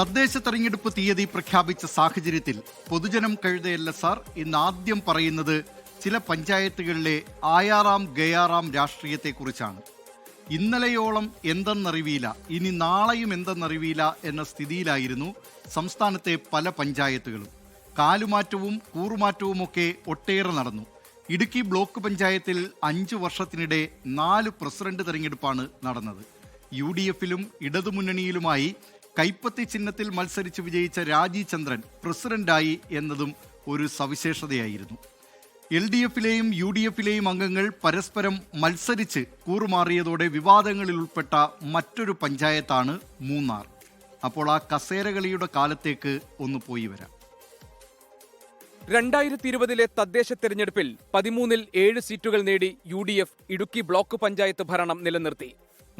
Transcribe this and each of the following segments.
തദ്ദേശ തെരഞ്ഞെടുപ്പ് തീയതി പ്രഖ്യാപിച്ച സാഹചര്യത്തിൽ പൊതുജനം കഴുതയല്ല സാർ ഇന്ന് ആദ്യം പറയുന്നത് ചില പഞ്ചായത്തുകളിലെ ആയാറാം ഗയാറാം രാഷ്ട്രീയത്തെക്കുറിച്ചാണ്. ഇന്നലെയോളം എന്തെന്നറിവിയില്ല ഇനി നാളെയും എന്തെന്നറിവിയില്ല എന്ന സ്ഥിതിയിലായിരുന്നു സംസ്ഥാനത്തെ പല പഞ്ചായത്തുകളും. കാലുമാറ്റവും കൂറുമാറ്റവുമൊക്കെ ഒട്ടേറെ നടന്നു. ഇടുക്കി ബ്ലോക്ക് പഞ്ചായത്തിൽ അഞ്ചു വർഷത്തിനിടെ നാല് പ്രസിഡന്റ് തെരഞ്ഞെടുപ്പാണ് നടന്നത്. യു ഡി എഫിലും ഇടതുമുന്നണിയിലുമായി കൈപ്പത്തി ചിഹ്നത്തിൽ മത്സരിച്ച് വിജയിച്ച രാജീവ് ചന്ദ്രൻ പ്രസിഡന്റായി എന്നതും ഒരു സവിശേഷതയായിരുന്നു. എൽ ഡി എഫിലെയും യു ഡി എഫിലെയും അംഗങ്ങൾ പരസ്പരം മത്സരിച്ച് കൂറുമാറിയതോടെ വിവാദങ്ങളിൽ ഉൾപ്പെട്ട മറ്റൊരു പഞ്ചായത്താണ് മൂന്നാർ. അപ്പോൾ ആ കസേരകളിയുടെ കാലത്തേക്ക് ഒന്ന് പോയി വരാം. രണ്ടായിരത്തി ഇരുപതിലെ തദ്ദേശ തെരഞ്ഞെടുപ്പിൽ പതിമൂന്നിൽ ഏഴ് സീറ്റുകൾ നേടി U D F Idukki block panchayat ഭരണം നിലനിർത്തി.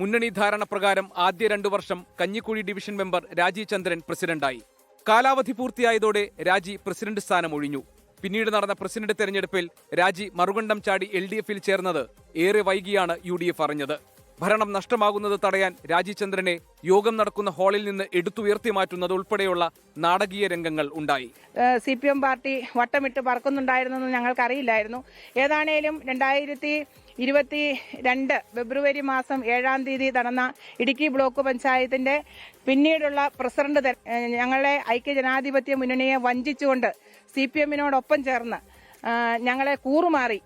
മുന്നണി ധാരണ പ്രകാരം ആദ്യ രണ്ടു വർഷം കഞ്ഞിക്കുഴി ഡിവിഷൻ മെമ്പർ രാജി ചന്ദ്രൻ പ്രസിഡന്റായി. കാലാവധി പൂർത്തിയായതോടെ രാജി പ്രസിഡന്റ് സ്ഥാനം ഒഴിഞ്ഞു. പിന്നീട് നടന്ന പ്രസിഡന്റ് തെരഞ്ഞെടുപ്പിൽ രാജി മറുകണ്ഠം ചാടി എൽ ഡി എഫിൽ ചേർന്നത് ഏറെ വൈകിയാണ് യു ഡി എഫ് അറിഞ്ഞത്. ഭരണം നഷ്ടമാകുന്നത് തടയാൻ രാജിചന്ദ്രനെ യോഗം നടക്കുന്ന ഹാളിൽ നിന്ന് എടുത്തുയർത്തി മാറ്റുന്നത് ഉൾപ്പെടെയുള്ള നാടകീയ രംഗങ്ങൾ ഉണ്ടായി. സി പി എം പാർട്ടി വട്ടമിട്ട് പറക്കുന്നുണ്ടായിരുന്നെന്ന് ഞങ്ങൾക്കറിയില്ലായിരുന്നു. ഏതാണേലും രണ്ടായിരത്തി ഇരുപത്തി രണ്ട് ഫെബ്രുവരി മാസം ഏഴാം തീയതി നടന്ന ഇടുക്കി ബ്ലോക്ക് പഞ്ചായത്തിന്റെ പിന്നീടുള്ള പ്രസിഡന്റ് ഞങ്ങളെ ഐക്യജനാധിപത്യ മുന്നണിയെ വഞ്ചിച്ചുകൊണ്ട് സി പി എമ്മിനോടൊപ്പം ചേർന്ന് ഞങ്ങളെ കൂറുമാറി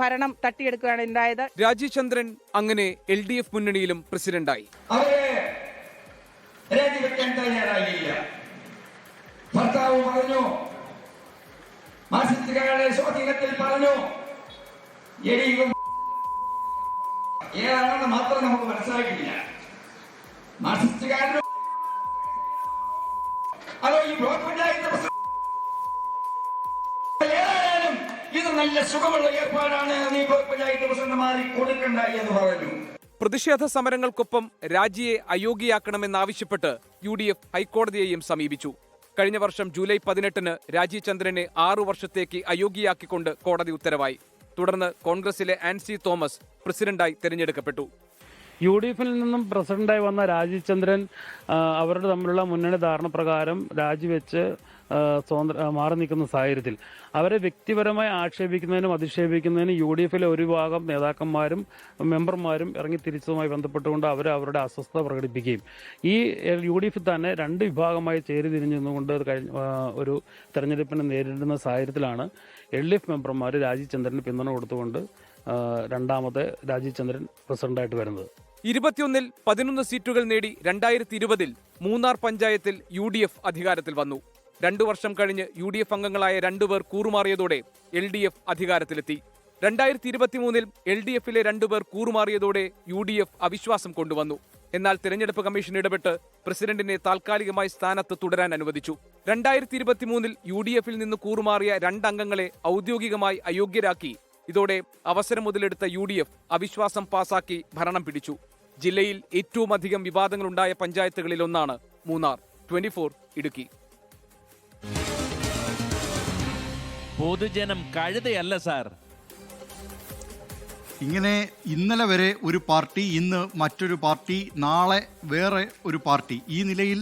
ഭരണം തട്ടിയെടുക്കുകയാണ് ഉണ്ടായത്. രാജിചന്ദ്രൻ അങ്ങനെ എൽ ഡി എഫ് മുന്നണിയിലും പ്രസിഡന്റായി. അവരെ രാജിവെക്കാൻ തയ്യാറായില്ല. ഭർത്താവ് പറഞ്ഞു സ്വാധീനത്തിൽ പറഞ്ഞു. എരിയും ഏതാണെന്ന് മാത്രം നമുക്ക് മനസ്സിലാക്കിയില്ല മാർസിസ്റ്റുകാരനും അതോ ഈ ബ്ലോക്ക് പഞ്ചായത്ത് ഏതായാലും ഇത് നല്ല സുഖമുള്ള ഏർപ്പാടാണ് നീ ബ്ലോക്ക് പഞ്ചായത്ത് പ്രസിഡന്റുമാരി കൊടുക്കണ്ടായി എന്ന് പറഞ്ഞു പ്രതിഷേധ സമരങ്ങൾക്കൊപ്പം രാജിയെ അയോഗ്യയാക്കണമെന്നാവശ്യപ്പെട്ട് യു ഡി എഫ് ഹൈക്കോടതിയെയും സമീപിച്ചു. കഴിഞ്ഞ വർഷം ജൂലൈ പതിനെട്ടിന് രാജീവ് ചന്ദ്രനെ ആറു വർഷത്തേക്ക് അയോഗ്യയാക്കിക്കൊണ്ട് കോടതി ഉത്തരവായി. തുടർന്ന് കോൺഗ്രസിലെ ആൻസി തോമസ് പ്രസിഡന്റായി തെരഞ്ഞെടുക്കപ്പെട്ടു. യു ഡി എഫിൽ നിന്നും പ്രസിഡന്റായി വന്ന രാജീവ് ചന്ദ്രൻ അവരുടെ തമ്മിലുള്ള മുന്നണി ധാരണ പ്രകാരം രാജിവെച്ച് സ്വതന്ത്ര മാറി നിൽക്കുന്ന സാഹചര്യത്തിൽ. അവരെ വ്യക്തിപരമായി ആക്ഷേപിക്കുന്നതിനും അധിക്ഷേപിക്കുന്നതിനും യു ഡി എഫിലെ ഒരു വിഭാഗം നേതാക്കന്മാരും മെമ്പർമാരും ഇറങ്ങി തിരിച്ചതുമായി ബന്ധപ്പെട്ടുകൊണ്ട് അവർ അവരുടെ അസ്വസ്ഥത പ്രകടിപ്പിക്കുകയും. ഈ യു ഡി എഫിൽ തന്നെ രണ്ട് വിഭാഗമായി ചേരി തിരിഞ്ഞുകൊണ്ട് കഴിഞ്ഞ ഒരു തെരഞ്ഞെടുപ്പിനെ നേരിടുന്ന സാഹചര്യത്തിലാണ് എൽ ഡി എഫ് മെമ്പർമാർ രാജീവ് ചന്ദ്രന് പിന്തുണ കൊടുത്തുകൊണ്ട് രണ്ടാമത്തെ രണ്ടാമത് രാജീവ് ചന്ദ്രൻ പ്രസിഡന്റായിട്ട് വരുന്നത്. ഇരുപത്തിയൊന്നിൽ പതിനൊന്ന് സീറ്റുകൾ നേടി രണ്ടായിരത്തി ഇരുപതിൽ മൂന്നാർ പഞ്ചായത്തിൽ യു ഡി എഫ് അധികാരത്തിൽ വന്നു. രണ്ടു വർഷം കഴിഞ്ഞ് യു ഡി എഫ് അംഗങ്ങളായ രണ്ടുപേർ കൂറുമാറിയതോടെ എൽ ഡി എഫ് അധികാരത്തിലെത്തി. രണ്ടായിരത്തി ഇരുപത്തിമൂന്നിൽ എൽ ഡി എഫിലെ രണ്ടുപേർ കൂറുമാറിയതോടെ യു ഡി എഫ് അവിശ്വാസം കൊണ്ടുവന്നു. എന്നാൽ തിരഞ്ഞെടുപ്പ് കമ്മീഷൻ ഇടപെട്ട് പ്രസിഡന്റിനെ താൽക്കാലികമായി സ്ഥാനത്ത് തുടരാൻ അനുവദിച്ചു. രണ്ടായിരത്തി ഇരുപത്തിമൂന്നിൽ യു ഡി എഫിൽ നിന്ന് കൂറുമാറിയ രണ്ടംഗങ്ങളെ ഔദ്യോഗികമായി അയോഗ്യരാക്കി. ഇതോടെ അവസരം മുതലെടുത്ത യു ഡി എഫ് അവിശ്വാസം പാസാക്കി ഭരണം പിടിച്ചു. ജില്ലയിൽ ഏറ്റവും അധികം വിവാദങ്ങളുണ്ടായ പഞ്ചായത്തുകളിൽ ഒന്നാണ് മൂന്നാർ. Twenty four Idukki. പൊതുജനം കഴുതയല്ല സാർ. ഇങ്ങനെ ഇന്നലെ വരെ ഒരു പാർട്ടി ഇന്ന് മറ്റൊരു പാർട്ടി നാളെ വേറെ ഒരു പാർട്ടി. ഈ നിലയിൽ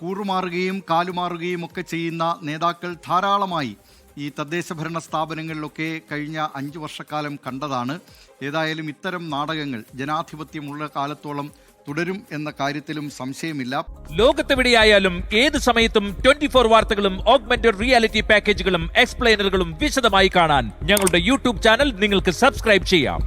കൂറുമാറുകയും കാലുമാറുകയും ഒക്കെ ചെയ്യുന്ന നേതാക്കൾ ധാരാളമായി ഈ തദ്ദേശ ഭരണ സ്ഥാപനങ്ങളിലൊക്കെ കഴിഞ്ഞ അഞ്ച് വർഷക്കാലം കണ്ടതാണ്. ഏതായാലും ഇത്തരം നാടകങ്ങൾ ജനാധിപത്യമുള്ള കാലത്തോളം തുടരും എന്ന കാര്യത്തിലും സംശയമില്ല. ലോകത്തെവിടെയായാലും ഏത് സമയത്തും ട്വന്റി ഫോർ വാർത്തകളും ഓഗ്മെന്റഡ് റിയാലിറ്റി പാക്കേജുകളും എക്സ്പ്ലെയിനറുകളും വിശദമായി കാണാൻ ഞങ്ങളുടെ യൂട്യൂബ് ചാനൽ നിങ്ങൾക്ക് സബ്സ്ക്രൈബ് ചെയ്യാം.